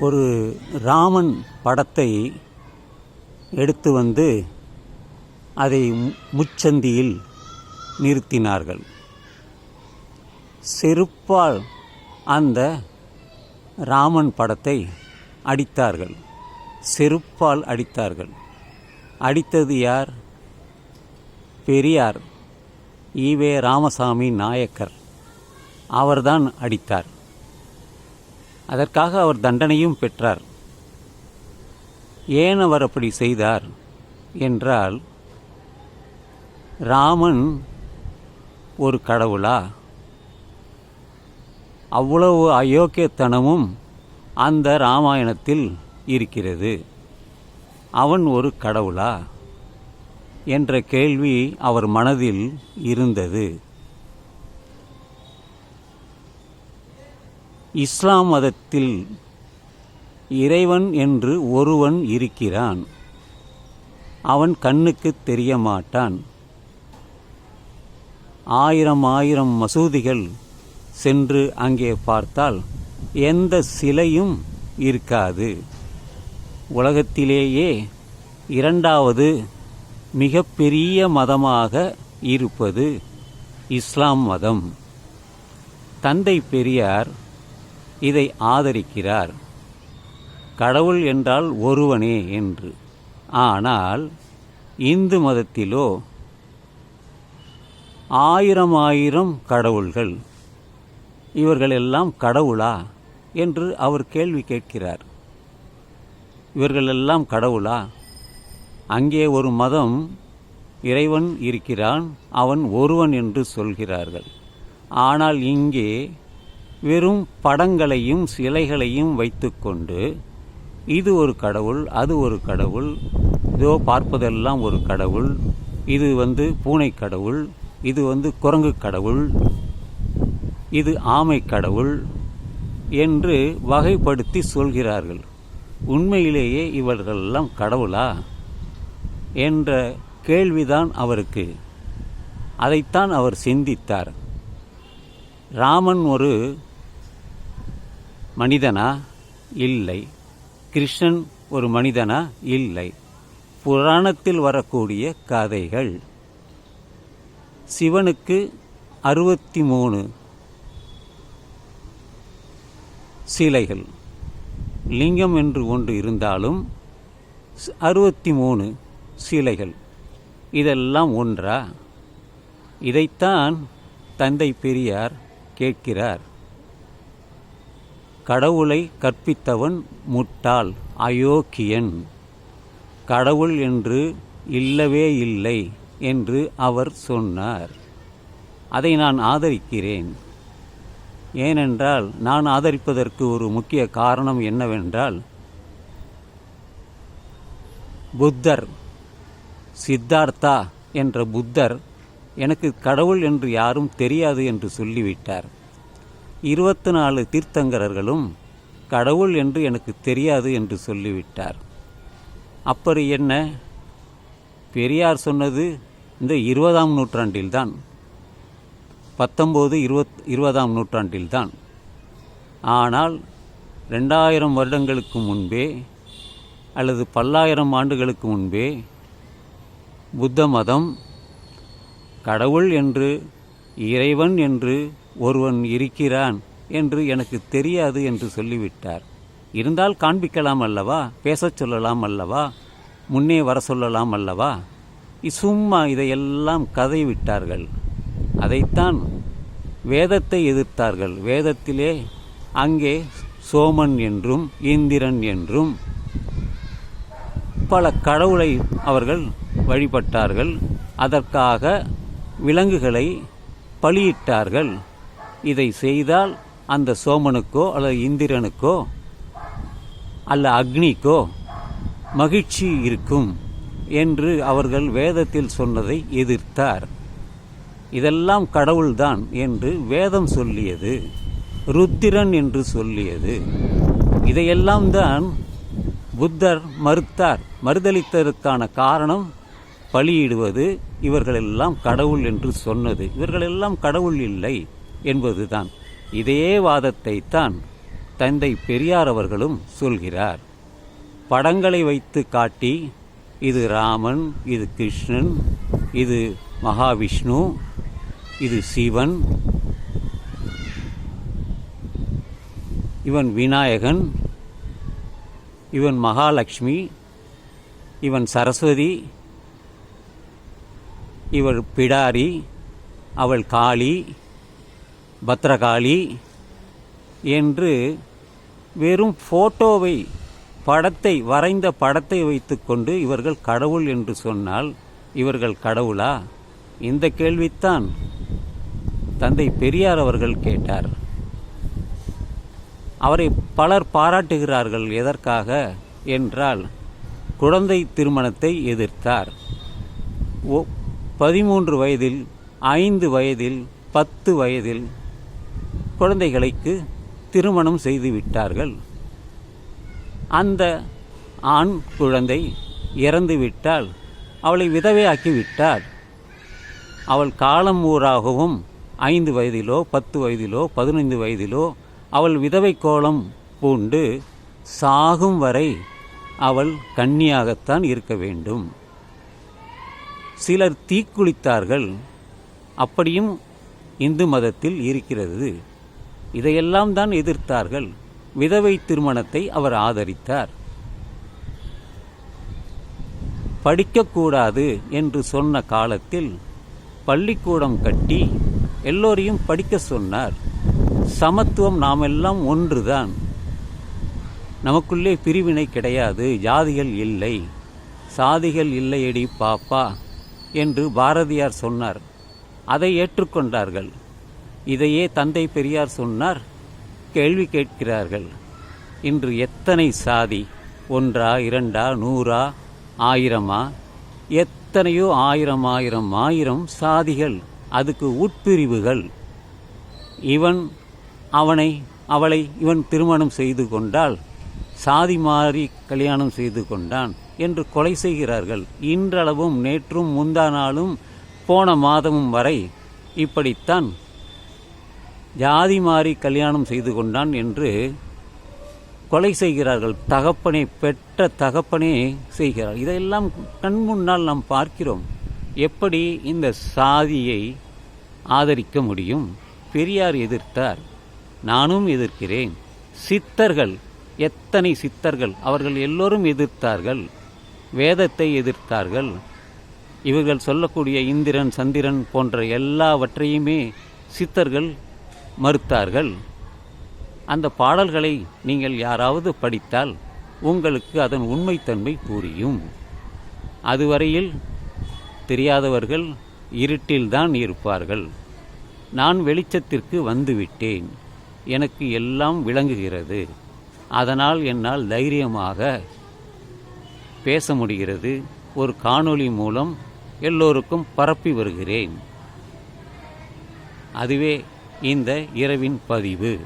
ஒரு ராமன் படத்தை எடுத்து வந்து அதை மு- முச்சந்தியில் நிறுத்தினார்கள். செருப்பால் அந்த ராமன் படத்தை அடித்தார்கள். செருப்பால் அடித்தார்கள். அடித்தது யார்? பெரியார். ஈவே ராமசாமி நாயக்கர். அவர்தான் அடித்தார். அதற்காக அவர் தண்டனையும் பெற்றார். ஏன் அவர் அப்படி செய்தார்? என்றால் ராமன் ஒரு கடவுளா? அவ்வளவு அயோக்கியத்தனமும் அந்த ராமாயணத்தில் இருக்கிறது. அவன் ஒரு கடவுளா? என்ற கேள்வி அவர் மனதில் இருந்தது. இஸ்லாம் மதத்தில் இறைவன் என்று ஒருவன் இருக்கிறான். அவன் கண்ணுக்கு தெரிய மாட்டான் ஆயிரம் ஆயிரம் மசூதிகள் சென்று அங்கே பார்த்தால் எந்த சிலையும் இருக்காது. உலகத்திலேயே இரண்டாவது மிகப்பெரிய மதமாக இருப்பது இஸ்லாம் மதம். தந்தை பெரியார் இதை ஆதரிக்கிறார். கடவுள் என்றால் ஒருவனே என்று. ஆனால் இந்து மதத்திலோ ஆயிரம் ஆயிரம் கடவுள்கள். இவர்களெல்லாம் கடவுளா என்று அவர் கேள்வி கேட்கிறார். இவர்களெல்லாம் கடவுளா? அங்கே ஒரு மதம் இறைவன் இருக்கிறான் அவன் ஒருவன் என்று சொல்கிறார்கள். ஆனால் இங்கே வெறும் படங்களையும் சிலைகளையும் வைத்துக்கொண்டு இது ஒரு கடவுள் அது ஒரு கடவுள் இதோ பார்ப்பதெல்லாம் ஒரு கடவுள் இது வந்து பூனை கடவுள் இது வந்து குரங்கு கடவுள் இது ஆமை கடவுள் என்று வகைப்படுத்தி சொல்கிறார்கள். உண்மையிலேயே இவர்களெல்லாம் கடவுளா? என்ற கேள்விதான் அவருக்கு. அதைத்தான் அவர் சிந்தித்தார். ராமன் ஒரு மனிதனா? இல்லை. கிருஷ்ணன் ஒரு மனிதனா? இல்லை. புராணத்தில் வரக்கூடிய கதைகள். சிவனுக்கு அறுபத்தி மூணு சிலைகள். லிங்கம் என்று ஒன்று இருந்தாலும் அறுபத்தி மூணு சிலைகள். இதெல்லாம் ஒன்றா? இதைத்தான் தந்தை பெரியார் கேட்கிறார். கடவுளை கற்பித்தவன் முட்டாள் அயோக்கியன். கடவுள் என்று இல்லவே இல்லை என்று அவர் சொன்னார். அதை நான் ஆதரிக்கிறேன். ஏனென்றால் நான் ஆதரிப்பதற்கு ஒரு முக்கிய காரணம் என்னவென்றால் புத்தர் சித்தார்த்தா என்ற புத்தர் எனக்கு கடவுள் என்று யாரும் தெரியாது என்று சொல்லிவிட்டார். இருபத்தி நாலு தீர்த்தங்கரர்களும் கடவுள் என்று எனக்கு தெரியாது என்று சொல்லிவிட்டார். அப்படி என்ன? பெரியார் சொன்னது இந்த இருபதாம் நூற்றாண்டில்தான். பத்தொம்போது இருபத் இருபதாம் நூற்றாண்டில்தான். ஆனால் ரெண்டாயிரம் வருடங்களுக்கு முன்பே அல்லது பல்லாயிரம் ஆண்டுகளுக்கு முன்பே புத்த மதம் கடவுள் என்று இறைவன் என்று ஒருவன் இருக்கிறான் என்று எனக்கு தெரியாது என்று சொல்லிவிட்டார். இருந்தால் காண்பிக்கலாம் அல்லவா? பேசச் சொல்லலாம் அல்லவா? முன்னே வர சொல்லலாம் அல்லவா? சும்மா இதையெல்லாம் கதை விட்டார்கள் அதைத்தான் வேதத்தை எதிர்த்தார்கள். வேதத்திலே அங்கே சோமன் என்றும் இந்திரன் என்றும் பல கடவுளை அவர்கள் வழிபட்டார்கள். அதற்காக விலங்குகளை பலியிட்டார்கள். இதை செய்தால் அந்த சோமனுக்கோ அல்லது இந்திரனுக்கோ அல்ல அக்னிக்கோ மகிழ்ச்சி இருக்கும் என்று அவர்கள் வேதத்தில் சொன்னதை எதிர்த்தார். இதெல்லாம் கடவுள்தான் என்று வேதம் சொல்லியது ருத்திரன் என்று சொல்லியது. இதையெல்லாம் தான் புத்தர் மறுத்தார். மறுதளித்ததற்கான காரணம் பலியிடுவது இவர்களெல்லாம் கடவுள் என்று சொன்னது. இவர்களெல்லாம் கடவுள் இல்லை. என்பதுதான். இதே வாதத்தை தான் தந்தை பெரியார் அவர்களும் சொல்கிறார். படங்களை வைத்து காட்டி இது ராமன் இது கிருஷ்ணன் இது மகாவிஷ்ணு இது சிவன் இவன் விநாயகன் இவன் மகாலட்சுமி இவன் சரஸ்வதி இவள் பிடாரி அவள் காளி பத்ரகாளி என்று வெறும் போட்டோவை படத்தை வரைந்த படத்தை வைத்துக்கொண்டு இவர்கள் கடவுள் என்று சொன்னால் இவர்கள் கடவுளா? இந்த கேள்வித்தான் தந்தை பெரியார் அவர்கள் கேட்டார். அவரை பலர் பாராட்டுகிறார்கள் எதற்காக என்றால் குழந்தை திருமணத்தை எதிர்த்தார். பதிமூன்று வயதில் ஐந்து வயதில் பத்து வயதில் குழந்தைகளுக்கு திருமணம் செய்து விட்டார்கள் அந்த ஆண் குழந்தை இறந்து விட்டால் அவளை விதவையாக்கி விட்டார் அவள் காலம் ஊராகவும் ஐந்து வயதிலோ பத்து வயதிலோ பதினைந்து வயதிலோ அவள் விதவை கோலம் பூண்டு சாகும் வரை அவள் கன்னியாகத்தான் இருக்க வேண்டும். சிலர் தீக்குளித்தார்கள். அப்படியும் இந்து மதத்தில் இருக்கிறது. இதையெல்லாம் தான் எதிர்த்தார்கள். விதவை திருமணத்தை அவர் ஆதரித்தார். படிக்கக்கூடாது என்று சொன்ன காலத்தில் பள்ளிக்கூடம் கட்டி எல்லோரையும் படிக்க சொன்னார். சமத்துவம் நாமெல்லாம் ஒன்றுதான். நமக்குள்ளே பிரிவினை கிடையாது ஜாதிகள் இல்லை. சாதிகள் இல்லையடி பாப்பா என்று பாரதியார் சொன்னார். அதை ஏற்றுக்கொண்டார்கள். இதையே தந்தை பெரியார் சொன்னார் கேள்வி கேட்கிறார்கள். இன்று எத்தனை சாதி? ஒன்றா இரண்டா நூறா ஆயிரமா? எத்தனையோ ஆயிரம் ஆயிரம் ஆயிரம் சாதிகள் அதுக்கு உட்பிரிவுகள். இவன் அவனை அவளை இவன் திருமணம் செய்து கொண்டால் சாதி மாறி கல்யாணம் செய்து கொண்டான் என்று கொலை செய்கிறார்கள். இன்றளவும் நேற்றும் முந்தா நாளும் போன மாதமும் வரை இப்படித்தான் ஜாதி மாறி கல்யாணம் செய்து கொண்டான் என்று கொலை செய்கிறார்கள். தகப்பனை பெற்ற தகப்பனே செய்கிறார். இதையெல்லாம் கண் முன்னால் நாம் பார்க்கிறோம். எப்படி இந்த சாதியை ஆதரிக்க முடியும்? பெரியார் எதிர்த்தார். நானும் எதிர்க்கிறேன். சித்தர்கள் எத்தனை சித்தர்கள் அவர்கள் எல்லோரும் எதிர்த்தார்கள். வேதத்தை எதிர்த்தார்கள். இவர்கள் சொல்லக்கூடிய இந்திரன் சந்திரன் போன்ற எல்லாவற்றையுமே சித்தர்கள் மறுத்தார்கள். அந்த பாடல்களை நீங்கள் யாராவது படித்தால் உங்களுக்கு அதன் உண்மைத்தன்மை புரியும். அதுவரையில் தெரியாதவர்கள் இருட்டில்தான் இருப்பார்கள். நான் வெளிச்சத்திற்கு வந்துவிட்டேன். எனக்கு எல்லாம் விளங்குகிறது. அதனால் என்னால் தைரியமாக பேச முடிகிறது. ஒரு காணொளி மூலம் எல்லோருக்கும் பரப்பி வருகிறேன். அதுவே இந்த இரவின் பதிவு.